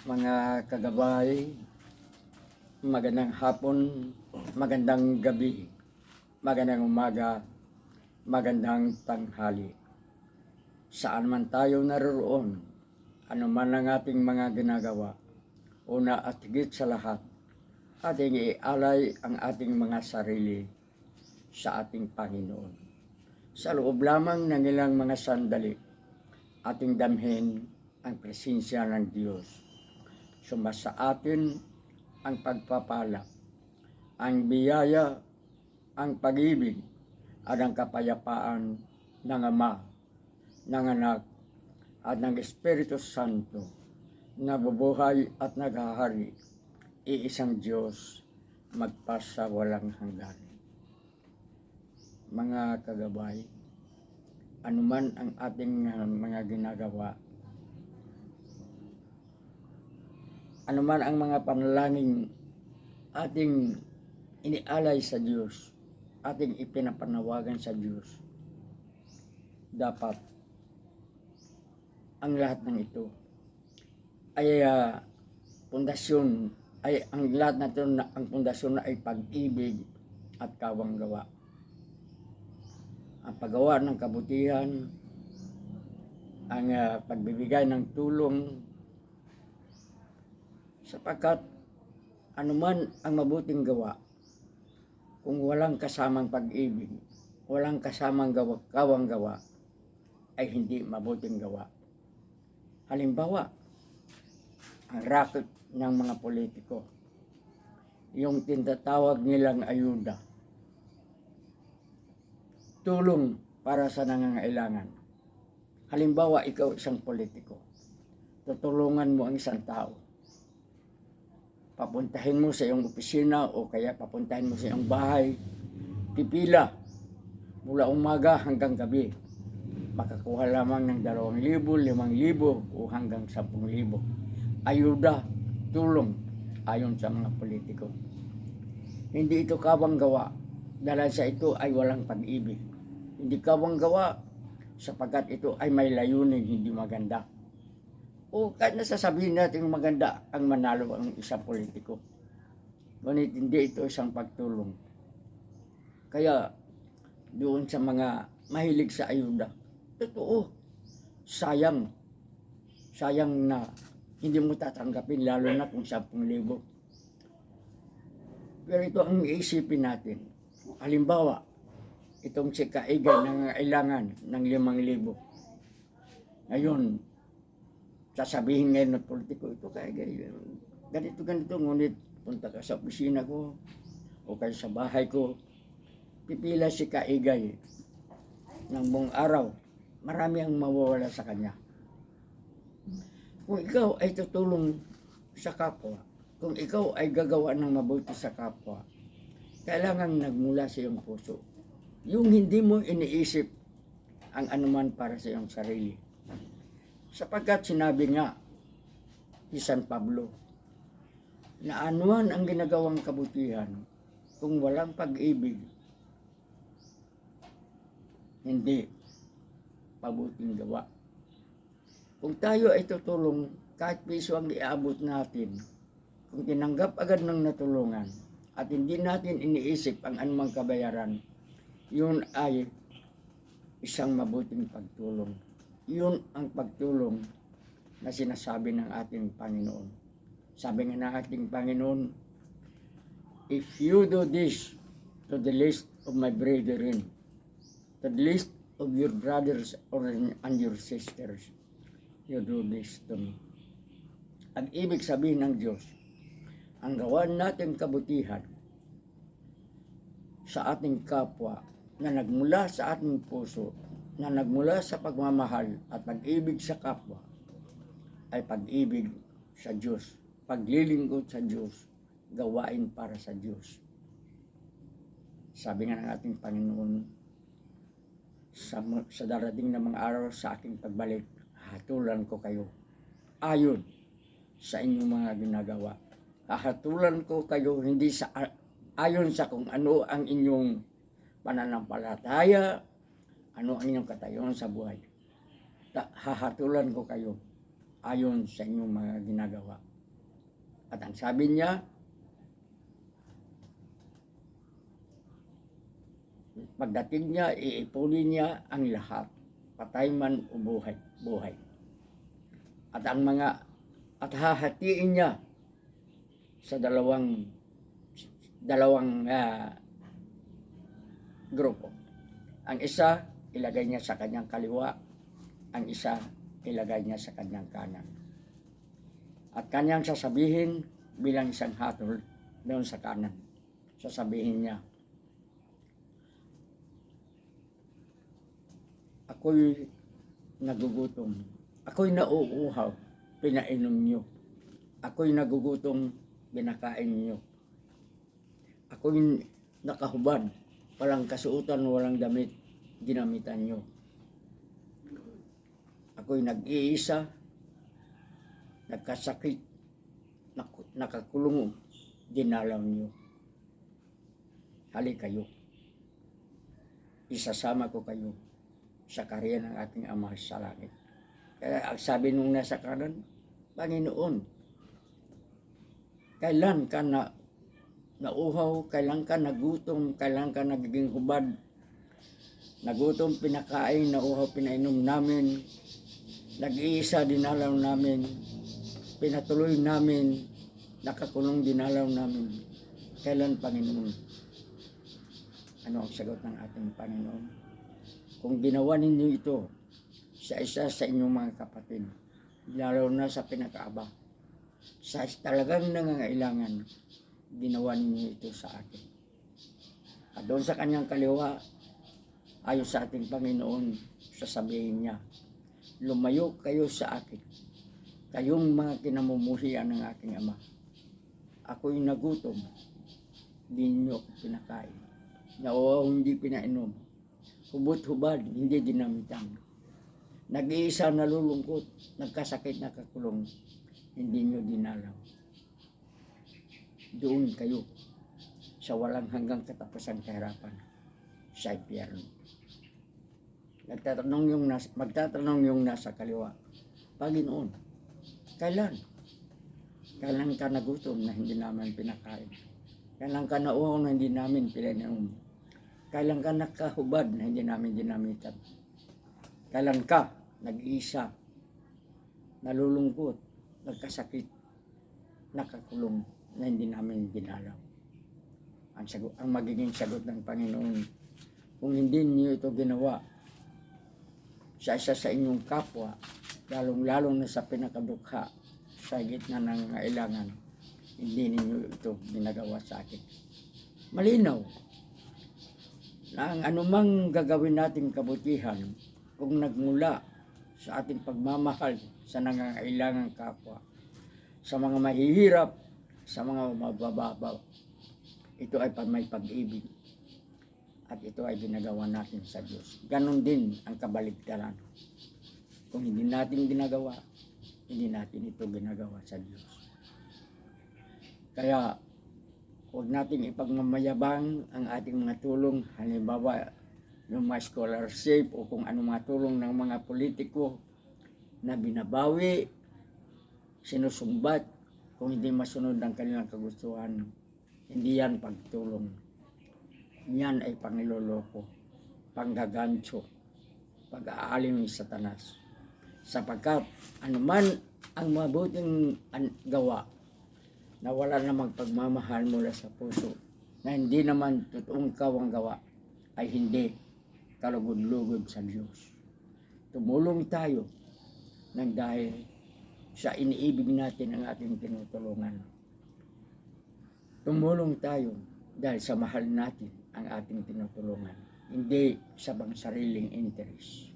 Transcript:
mga kagabay, magandang hapon, magandang gabi, magandang umaga, magandang tanghali. Saan man tayo naroroon, ano man ang ating mga ginagawa, una at higit sa lahat, ating ialay ang ating mga sarili sa ating Panginoon. Sa loob lamang ng ilang mga sandali, ating damhin ang presensya ng Diyos. Sumasa atin ang pagpapala, ang biyaya, ang pag-ibig, at ang kapayapaan ng Ama, ng Anak, at ng Espiritu Santo na bubuhay at naghahari, iisang Diyos, magpasa walang hanggan. Mga kagabay, anuman ang ating uh, mga ginagawa, anuman ang mga panalangin ating inialay sa Diyos, ating ipinapanawagan sa Diyos, dapat ang lahat ng ito ay ah, pundasyon ay ang lahat na ito na ang pundasyon na ay pag-ibig at kawang gawa. Ang paggawa ng kabutihan, ang ah, pagbibigay ng tulong sapagkat anuman ang mabuting gawa kung walang kasamang pag-ibig, walang kasamang gawa, kawang gawa, ay hindi mabuting gawa. Halimbawa, ang racket ng mga politiko, yung tinatawag nilang ayuda, tulong para sa nangangailangan. Halimbawa, ikaw isang politiko, tutulungan mo ang isang tao. Papuntahin mo sa iyong opisina o kaya papuntahin mo sa iyong bahay, pipila mula umaga hanggang gabi. Makakuha lamang ng 2,000, 5,000 o hanggang 10,000. Ayuda, tulong ayon sa mga politiko. Hindi ito kawang gawa dahil sa ito ay walang pag-ibig. Hindi kawang gawa sapagkat ito ay may layunin hindi maganda. O kahit nasasabihin natin maganda ang manalo ang isang politiko. Ngunit hindi ito isang pagtulong. Kaya doon sa mga mahilig sa ayuda, totoo, sayang. Sayang na hindi mo tatanggapin lalo na kung 10,000. Pero ito ang iisipin natin. Halimbawa, itong si Kaigan nangangailangan ng 5,000. Ngayon, sasabihin ngayon ng politiko, ito Kaigan, ganito, ganito, ngunit punta ka sa opisina ko o kaya sa bahay ko, pipila si Kaigay ng buong araw, marami ang mawawala sa kanya. Kung ikaw ay tutulong sa kapwa, kung ikaw ay gagawa ng mabuti sa kapwa, kailangan nagmula sa iyong puso. Yung hindi mo iniisip ang anuman para sa iyong sarili. Sapagkat sinabi nga ni San Pablo, na anuman ang ginagawang kabutihan kung walang pag-ibig, hindi mabuting gawa. Kung tayo ay tutulong, kahit piso ang iabot natin, kung tinanggap agad ng natulungan, at hindi natin iniisip ang anumang kabayaran, yun ay isang mabuting pagtulong. Yun ang pagtulong na sinasabi ng ating Panginoon. Sabi nga ng ating Panginoon, If you do this to the least of my brethren, to the least of your brothers or and your sisters, you do this to me. Ang ibig sabihin ng Diyos, ang gawan natin kabutihan sa ating kapwa na nagmula sa ating puso, na nagmula sa pagmamahal at pag-ibig sa kapwa, ay pag-ibig sa Diyos, paglilingkod sa Diyos, gawain para sa Diyos. Sabi nga ng ating Panginoon, sa, sa darating na mga araw sa aking pagbalik, hatulan ko kayo ayon sa inyong mga ginagawa. Hahatulan ko kayo hindi sa ayon sa kung ano ang inyong pananampalataya, ano ang inyong katayuan sa buhay. Ta- hahatulan ko kayo ayon sa inyong mga ginagawa. At ang sabi niya, pagdating niya, iipunin niya ang lahat, patay man o buhay. buhay. At ang mga, at hahatiin niya sa dalawang, dalawang ah, grupo. Ang isa, ilagay niya sa kanyang kaliwa. Ang isa, ilagay niya sa kanyang kanan. At kanyang sasabihin bilang isang hatol doon sa kanan. Sasabihin niya, ako'y nagugutom. Ako'y nauuhaw, pinainom niyo. Ako'y nagugutom, binakain niyo. Ako'y nakahubad, walang kasuotan, walang damit, ginamitan niyo. Ako'y nag-iisa, nagkasakit, nak- nakakulong, dinalaw niyo. Hali kayo. Isasama ko kayo sa karya ng ating Ama sa langit. Kaya sabi nung nasa kanan, Panginoon, kailan ka na nauhaw, kailan ka nagutom, kailan ka nagiging hubad, nagutom, pinakain, nauhaw, pinainom namin, nag-iisa, dinalaw namin, pinatuloy namin, nakakulong, dinalaw namin. Kailan, Panginoon? Ano ang sagot ng ating Panginoon? Kung ginawa ninyo ito sa isa sa inyong mga kapatid, lalo na sa pinakaaba, sa talagang nangangailangan, ginawa ninyo ito sa akin. At doon sa kanyang kaliwa, ayon sa ating Panginoon, sasabihin niya, lumayo kayo sa akin, kayong mga kinamumuhian ng aking Ama. Ako'y nagutom, di ninyo ako pinakain. Nauwaw, hindi pinainom. Hubot-hubad, hindi dinamitan. Nag-iisa nalulungkot, nagkasakit, nakakulong, hindi nyo dinalaw. Doon kayo sa walang hanggang katapusan kahirapan sa impyerno. Nagtatanong yung nas, magtatanong yung nasa kaliwa, Panginoon, kailan? Kailan ka nagutom na hindi namin pinakain? Kailan ka nauhaw na hindi namin pinainom? Kailan ka nakahubad na hindi namin ginamitan? Kailan ka nag-iisa, nalulungkot, nagkasakit, nakakulong na hindi namin ginalaw? Ang, sagot, ang magiging sagot ng Panginoon, kung hindi niyo ito ginawa sa isa sa inyong kapwa, lalong-lalong na sa pinakadukha, sa gitna ng kailangan, hindi ninyo ito ginagawa sa akin. Malinaw na ang anumang gagawin nating kabutihan kung nagmula sa ating pagmamahal sa nangangailangang kapwa, sa mga mahihirap, sa mga mabababaw, ito ay may pag-ibig at ito ay ginagawa natin sa Diyos. Ganon din ang kabaligtaran. Kung hindi natin ginagawa, hindi natin ito ginagawa sa Diyos. Kaya, huwag nating ipagmamayabang ang ating mga tulong. Halimbawa, yung mga scholarship o kung ano mga tulong ng mga politiko na binabawi, sinusumbat, kung hindi masunod ang kanilang kagustuhan, hindi yan pagtulong. Yan ay pangiloloko, panggagancho, pag-aalim ni Satanas. Sapagkat anuman ang mabuting gawa na wala namang pagmamahal mula sa puso, na hindi naman totoong kawang gawa, ay hindi kalugod-lugod sa Diyos. Tumulong tayo ng dahil sa iniibig natin ang ating tinutulungan. Tumulong tayo dahil sa mahal natin ang ating tinutulungan, hindi sa bang sariling interest.